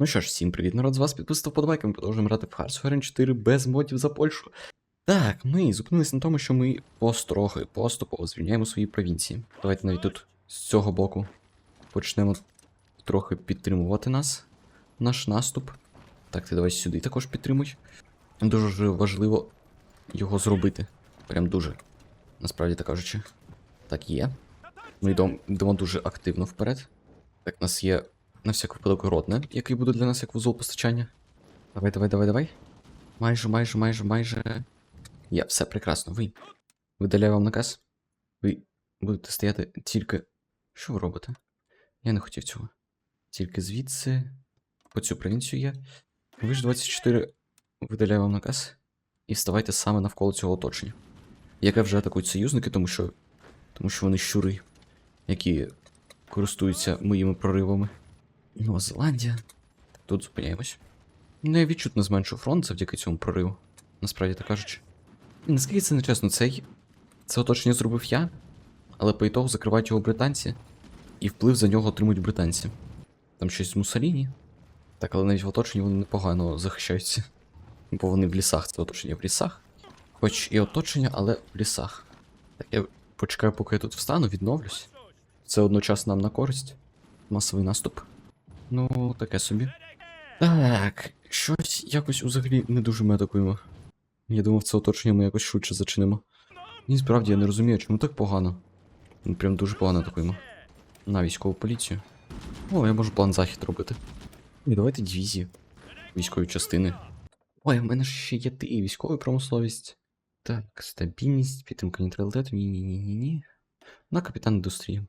Ну що ж, всім привіт, народ, з вас підписав подобайки, ми продовжуємо грати в Hearts of Iron 4 без модів за Польщу. Так, ми зупинилися на тому, що ми построхи, поступово звільняємо свої провінції. Давайте навіть тут з цього боку почнемо трохи підтримувати нас, наш наступ. Так, ти давай сюди також підтримуй. Дуже важливо його зробити. Прям дуже. Насправді так кажучи. Так, є. Ми йдемо, йдемо дуже активно вперед. Так, у нас є на всяк випадок ротне, який буде для нас як вузол постачання. Давай, давай, давай, давай. Майже, майже, майже, майже. Є, все прекрасно. Ви. Видаляю вам наказ. Ви будете стояти тільки. Що ви робите? Я не хотів цього. Тільки звідси. По цю провінцію є. Ви ж 24 видаляю вам наказ. І вставайте саме навколо цього оточення. Яке вже атакують союзники, тому що. Тому що вони щури, які користуються моїми проривами. Нова Зеландія. Тут зупиняємось. Ну, я відчутно зменшу фронт завдяки цьому прориву. Насправді так кажучи. І наскільки це не чесно, цей. Це оточення зробив я, але по ітогу закривають його британці, і вплив за нього отримують британці. Там щось з Муссоліні. Так, але навіть в оточенні вони непогано захищаються. Бо вони в лісах, це оточення в лісах. Хоч і оточення, але в лісах. Так, я почекаю, поки я тут встану, відновлюсь. Це одночасно нам на користь. Масовий наступ. Ну, таке собі. Так, щось якось взагалі не дуже ми атакуємо. Я думав, це оточення ми якось швидше зачинимо. Ні, справді я не розумію, чому так погано. Ми прям дуже погано атакуємо. На військову поліцію. О, я можу план захід робити. І давайте дивізії. Військові частини. Ой, в мене ще є ти і військова промисловість. Так, стабільність, підтримка нейтралітету. Ні-ні-ні-ні. На капітан індустрії.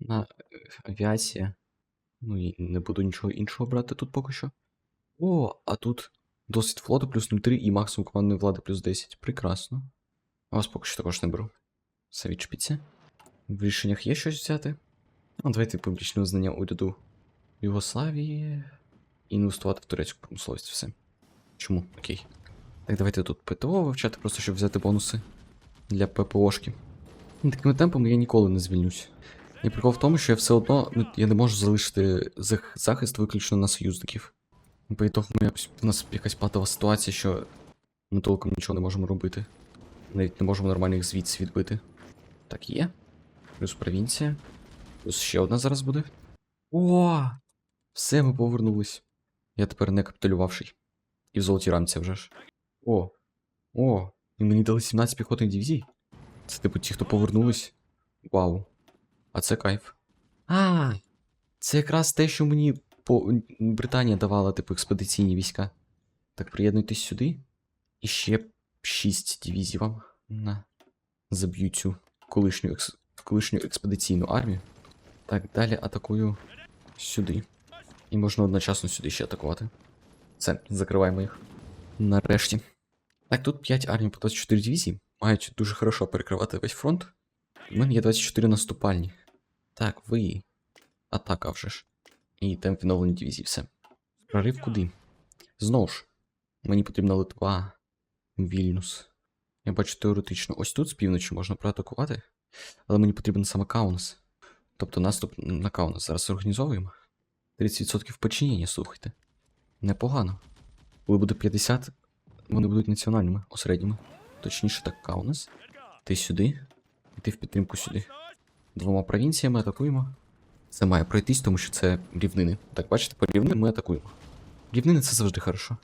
На е, авіація. Ну і не буду нічого іншого брати тут поки що. О, а тут досвід флоту плюс 0,3 і максимум командної влади плюс 10. Прекрасно. А вас поки що також не беру. Все відшпіться. В рішеннях є щось взяти. Ну, давайте публічне визнання уряду Югославії. Інвестувати в турецьку промисловість все. Чому? Окей. Так, давайте тут ПТО вивчати, просто щоб взяти бонуси для ППОшки. Такими темпами я ніколи не звільнюсь. І прикол в тому, що я все одно ну, я не можу залишити захист виключно на союзників. По ітогу у нас якась патова ситуація, що ми толком нічого не можемо робити. Навіть не можемо нормально їх звідси відбити. Так, є. Плюс провінція. Плюс ще одна зараз буде. О! Все, ми повернулись. Я тепер не капітулювавший. І в золотій рамці вже ж. О! О! І мені дали 17 піхотних дивізій. Це типу ті, хто повернулись. Вау. А це кайф. А, це якраз те, що мені по... Британія давала, типу, експедиційні війська. Так, приєднуйтесь сюди. І ще 6 дивізій вам. На. Заб'ю цю колишню, екс... колишню експедиційну армію. Так, далі атакую сюди. І можна одночасно сюди ще атакувати. Все, закриваємо їх. Нарешті. Так, тут 5 армій по 24 дивізії. Мають дуже хорошо перекривати весь фронт. У мене є 24 наступальні. Так, ви. Атака вже ж. І темп відновлення дивізії, все. Прорив куди? Знову ж. Мені потрібна Литва. Вільнюс. Я бачу теоретично. Ось тут з півночі можна проатакувати. Але мені потрібен саме Каунас. Тобто наступ на Каунас зараз організовуємо. 30% починення, слухайте. Непогано. Коли буде 50, вони будуть національними, осередніми. Точніше, так, Каунас. Ти сюди. І ти в підтримку сюди. Двома провінціями атакуємо. Це має пройтись, тому що це рівнини. Так, бачите, по рівнинам ми атакуємо. Рівнини це завжди хорошо.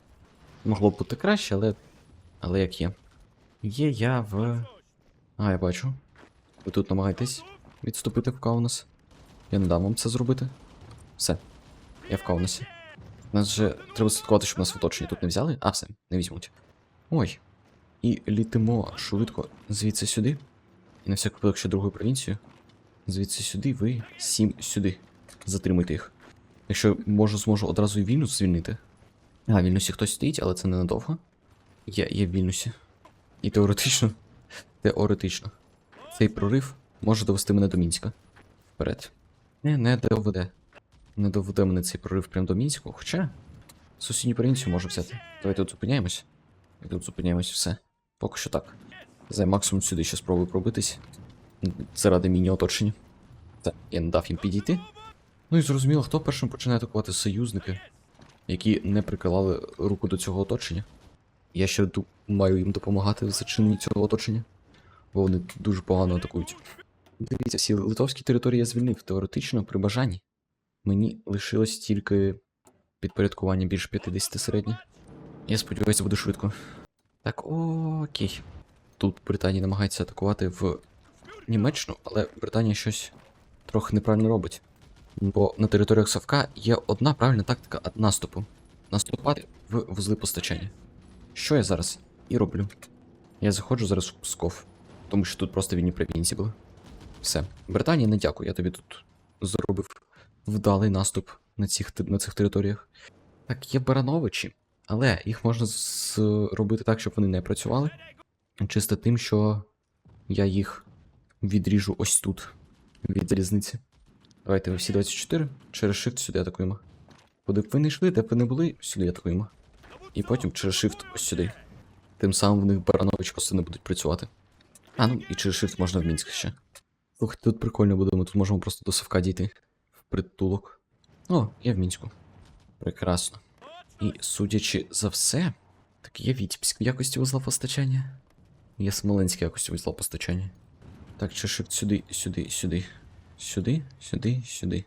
Могло б бути краще, але. Але як є. Є я в. А, я бачу. Ви тут намагаєтесь відступити в Каунас. Я не дам вам це зробити. Все. Я в Каунасі. Нас же треба слідкувати, щоб нас в оточенні тут не взяли. А, все, не візьмуть. Ой. І літимо швидко звідси сюди. І на всяк випадок ще другу провінцію. Звідси сюди, ви сім сюди. Затримуйте їх. Якщо можу, зможу одразу і Вільнюс звільнити. А, в Вільнюсі хтось стоїть, але це ненадовго. Я є в Вільнюсі. І теоретично. Теоретично. Цей прорив може довести мене до Мінська. Вперед. Не, не доведе. Не доведе мене цей прорив прямо до Мінську, хоча. Сусідню провінцію можу взяти. Давайте тут зупиняємось. І тут зупиняємось все. Поки що так. За максимум сюди ще спробую пробитись. Заради міні-оточення. Так, я не дав їм підійти. Ну і зрозуміло, хто першим починає атакувати союзники. які не приклали руку до цього оточення. Я ще маю їм допомагати в зачиненні цього оточення, бо вони дуже погано атакують. Дивіться, всі литовські території я звільнив теоретично при бажанні. Мені лишилось тільки підпорядкування більше 50 середнє. Я сподіваюся, буде швидко. Так, окей. Тут Британія намагається атакувати в Німеччину, але Британія щось трохи неправильно робить. Бо на територіях Савка є одна правильна тактика наступу: наступати в вузли постачання. Що я зараз і роблю? Я заходжу зараз в Псков, тому що тут просто вільні провінції були. Все. Британія, не дякую, я тобі тут зробив вдалий наступ на цих, на цих територіях. Так, є Барановичі, але їх можна зробити так, щоб вони не працювали. Чисто тим, що я їх відріжу ось тут, від залізниці. Давайте всі 24 через Shift сюди атакуємо. Куди б ви не йшли, де б ви не були, сюди атакуємо. І потім через Shift ось сюди. Тим самим в них Баранович просто не будуть працювати. А, ну і через Shift можна в Мінськ ще. Слухайте, тут прикольно буде, ми тут можемо просто до Савка дійти. В притулок. О, я в Мінську. Прекрасно. І судячи за все, так є Вітебськ в якості вузла постачання. Є Смоленськ в якості вузла постачання. Так, shift сюди, сюди, сюди. Сюди, сюди, сюди.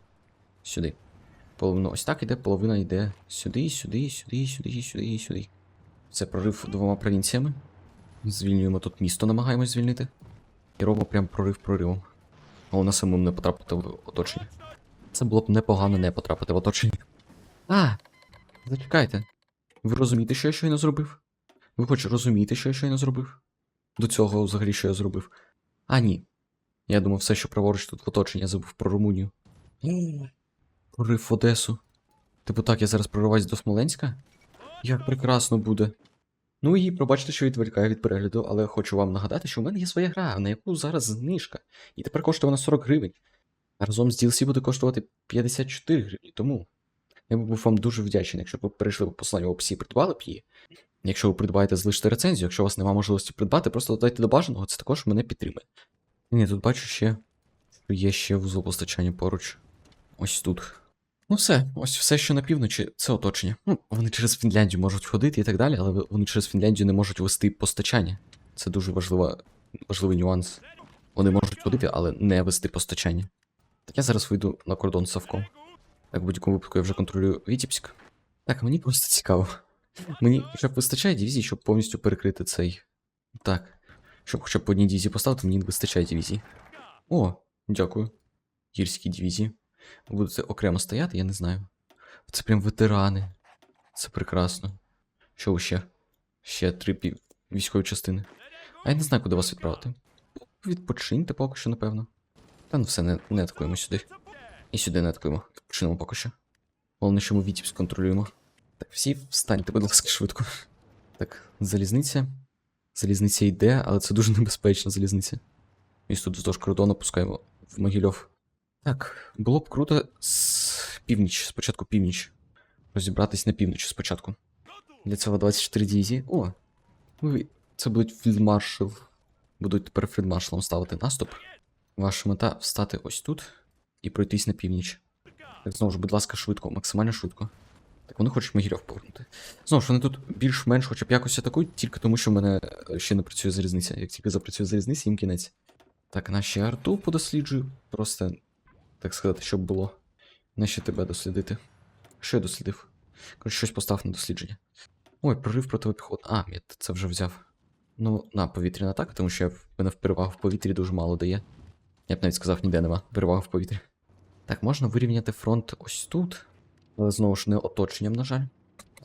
Сюди. Половина ось так іде, половина йде сюди, сюди, сюди, сюди, сюди, сюди. Це прорив двома провінціями. Звільнюємо тут місто, намагаємось звільнити. І робимо прям прорив проривом. Головне самим не потрапити в оточення. Це було б непогано не потрапити в оточення. А! Зачекайте. Ви розумієте, що я щойно зробив? Ви хоч розумієте, що я щойно зробив? До цього взагалі що я зробив? А, ні. Я думав, все, що праворуч тут в оточенні, я забув про Румунію. Прорив в Одесу. Типу так, я зараз прориваюсь до Смоленська? Як прекрасно буде. Ну і пробачте, що відволікаю від перегляду, але хочу вам нагадати, що в мене є своя гра, на яку зараз знижка. І тепер коштує вона 40 гривень. А разом з DLC буде коштувати 54 гривні, тому я був вам дуже вдячний, якщо б ви перейшли по посиланню в описі і придбали б її. Якщо ви придбаєте, залиште рецензію, якщо у вас немає можливості придбати, просто додайте до бажаного, це також мене підтримує. Ні, тут бачу ще, що є ще вузол постачання поруч. Ось тут. Ну все, ось все, що на півночі, це оточення. Ну, вони через Фінляндію можуть ходити і так далі, але вони через Фінляндію не можуть вести постачання. Це дуже важлива, важливий нюанс. Вони можуть ходити, але не вести постачання. Так я зараз вийду на кордон з Савком. Так, в будь-якому випадку я вже контролюю Вітібськ. Так, мені просто цікаво. Мені хоча вистачає дивізій, щоб повністю перекрити цей. Так. Щоб хоча б одній дивізії поставити, мені не вистачає дивізій. О, дякую. Гірські дивізії. Будете окремо стояти, я не знаю. Це прям ветерани. Це прекрасно. Що ще? Ще три пів... військові частини. А я не знаю, куди вас відправити. Відпочиньте поки що, напевно. Та ну все, не, не атакуємо сюди. І сюди не атакуємо. Відпочинемо поки що. Головне, що ми Вітібськ контролюємо. Так, всі встаньте, будь ласка, швидко. Так, залізниця. Залізниця йде, але це дуже небезпечна залізниця. І тут вздовж кордону пускаємо в Могильов. Так, було б круто з північ, спочатку північ. Розібратись на північ спочатку. Для цього 24 дивізії. О! Це будуть фільдмаршал. Будуть тепер фільдмаршалом ставити наступ. Ваша мета встати ось тут і пройтись на північ. Так, знову ж, будь ласка, швидко, максимально швидко. Так, вони хочуть Могильов повернути. Знову ж, вони тут більш-менш хоча б якось атакують, тільки тому, що в мене е, ще не працює залізниця. Як тільки запрацює залізниця, їм кінець. Так, наші арту подосліджую. Просто, так сказати, щоб було. Нащо тебе дослідити? Що я дослідив? Коротше, щось постав на дослідження. Ой, прорив протипіхот. А, ні, це вже взяв. Ну, на повітряна атака, тому що я в мене в перевагу в повітрі дуже мало дає. Я б навіть сказав, ніде нема. Перевага в повітрі. Так, можна вирівняти фронт ось тут. Але знову ж не оточенням, на жаль.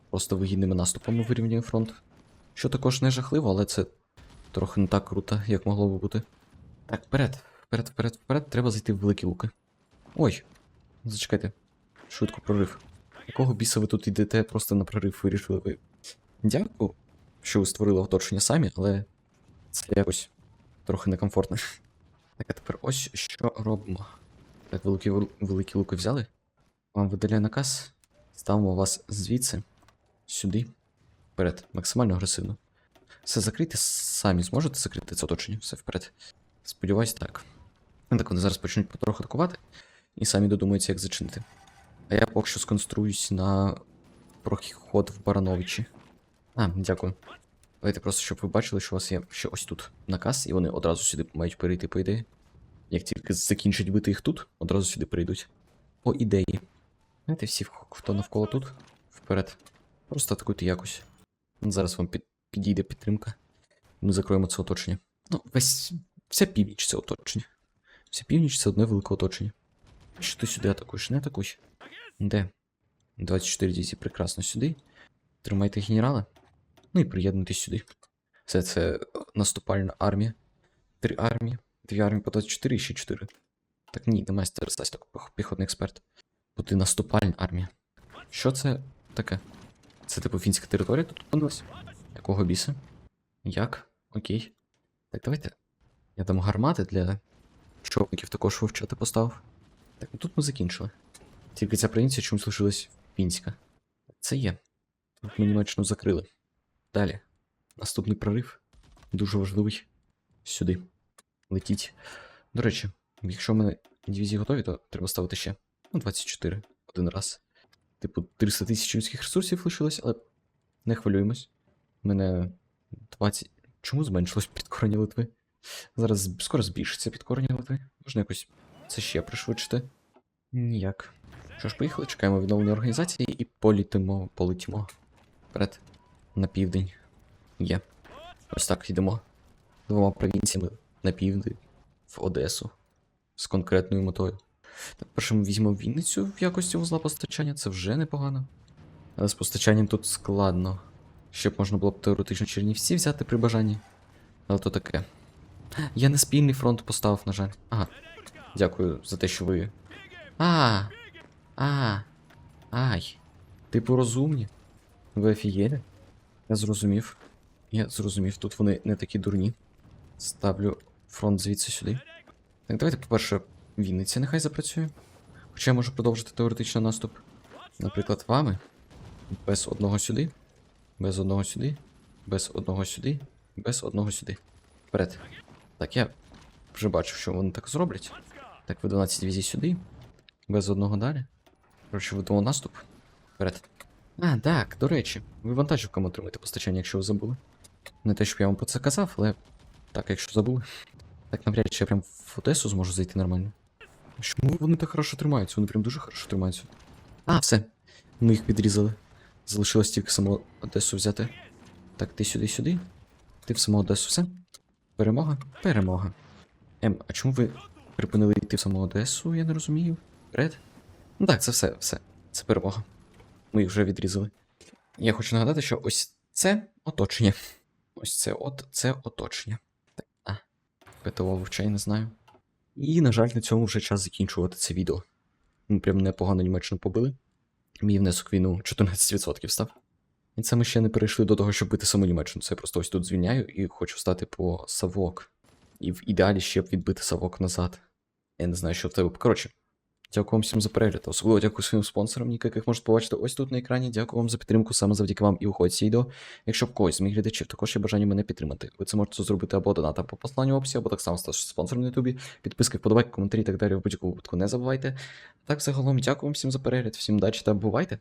Просто вигідними наступами вирівнює фронт. Що також не жахливо, але це трохи не так круто, як могло би бути. Так, вперед, вперед, вперед, вперед, треба зайти в великі луки. Ой, зачекайте. Швидко прорив. Якого біса ви тут йдете просто на прорив вирішили ви? Дякую, що ви створили оточення самі, але це якось трохи некомфортно. Так, а тепер ось що робимо. Так, великі, великі луки взяли. Вам видаляє наказ. Ставимо вас звідси, сюди. Вперед, максимально агресивно. Все закрити, самі зможете закрити це оточення, все вперед. Сподіваюсь, так. Ну, Так вони зараз почнуть потроху атакувати і самі додумаються, як зачинити. А я поки що сконструюсь на прохід в Барановичі. А, дякую. Давайте просто, щоб ви бачили, що у вас є ще ось тут наказ, і вони одразу сюди мають перейти, по ідеї. Як тільки закінчать бити їх тут, одразу сюди перейдуть. По ідеї. Знаєте, всі, хто навколо тут, вперед. Просто атакуйте якось. Зараз вам під, підійде підтримка. Ми закроємо це оточення. Ну, весь. Вся північ це оточення. Вся північ це одне велике оточення. Що ти сюди атакуєш? Не атакуй. Де? 24 дивізії прекрасно сюди. Тримайте генерала. Ну і приєднуйтесь сюди. Все це е, наступальна армія. Три армії. Дві армії по 24 і ще 4. Так ні, немає стерсась так піхотний експерт. Буде наступальна армія. Що це таке? Це типу фінська територія тут опинилась? Якого біса? Як? Окей. Так, давайте. Я там гармати для човників також вивчати поставив. Так, ну тут ми закінчили. Тільки ця провінція чомусь лишилась фінська. Це є. Тут ми Німеччину закрили. Далі. Наступний прорив. Дуже важливий. Сюди. Летіть. До речі, якщо в мене дивізії готові, то треба ставити ще. Ну, 24. Один раз. Типу, 300 тисяч людських ресурсів лишилось, але не хвилюємось. У мене 20. Чому зменшилось підкорення Литви? Зараз скоро збільшиться підкорення Литви. Можна якось це ще пришвидшити. Ніяк. Що ж, поїхали, чекаємо відновлення організації і політимо, полетімо. Вперед. На південь. Є. Ось так йдемо. Двома провінціями на південь в Одесу. З конкретною метою. Так, перше ми візьмемо Вінницю в якості вузла постачання, це вже непогано. Але з постачанням тут складно. Щоб можна було б теоретично Чернівці взяти при бажанні. Але то таке. Я не спільний фронт поставив, на жаль. Ага. Дякую за те, що ви. А. А. Ай. Типу розумні. Ви офігели? Я зрозумів. Я зрозумів, тут вони не такі дурні. Ставлю фронт звідси сюди. Так, давайте, по-перше, Вінниця нехай запрацює. Хоча я можу продовжити теоретично наступ. Наприклад, вами. Без одного сюди. Без одного сюди. Без одного сюди. Без одного сюди. Вперед. Так, я вже бачу, що вони так зроблять. Так, ви 12 дивізій сюди. Без одного далі. Коротше, ведемо наступ. Вперед. А, так, до речі, ви вантажівками отримаєте постачання, якщо ви забули. Не те, щоб я вам про це казав, але так, якщо забули. Так навряд чи я прям в Одесу зможу зайти нормально. Чому вони так хорошо тримаються? Вони прям дуже хорошо тримаються. А, все. Ми їх підрізали. Залишилось тільки саму Одесу взяти. Так, ти сюди, сюди. Ти в саму Одесу все. Перемога? Перемога. Ем, а чому ви припинили йти в саму Одесу, я не розумію. Вперед? Ну так, це все, все. Це перемога. Ми їх вже відрізали. Я хочу нагадати, що ось це оточення. Ось це от це оточення. Так, а. ПТО вивчай, не знаю. І, на жаль, на цьому вже час закінчувати це відео. Ми прям непогано Німеччину побили. Мій внесок війну 14% став. І це ми ще не перейшли до того, щоб бити саму Німеччину. Це я просто ось тут звільняю і хочу стати по Савок. І в ідеалі ще б відбити Савок назад. Я не знаю, що в тебе. Коротше, дякую вам всім за перегляд. Особливо дякую своїм спонсорам, яких можете побачити ось тут на екрані. Дякую вам за підтримку, саме завдяки вам і виходить це відео. Якщо в когось з моїх глядачів також є бажання мене підтримати, ви це можете зробити або донатом по посланню в описі, або так само стати спонсором на ютубі. Підписки, вподобайки, коментарі і так далі в будь-якому випадку не забувайте. Так, загалом, дякую вам всім за перегляд, всім удачі та бувайте!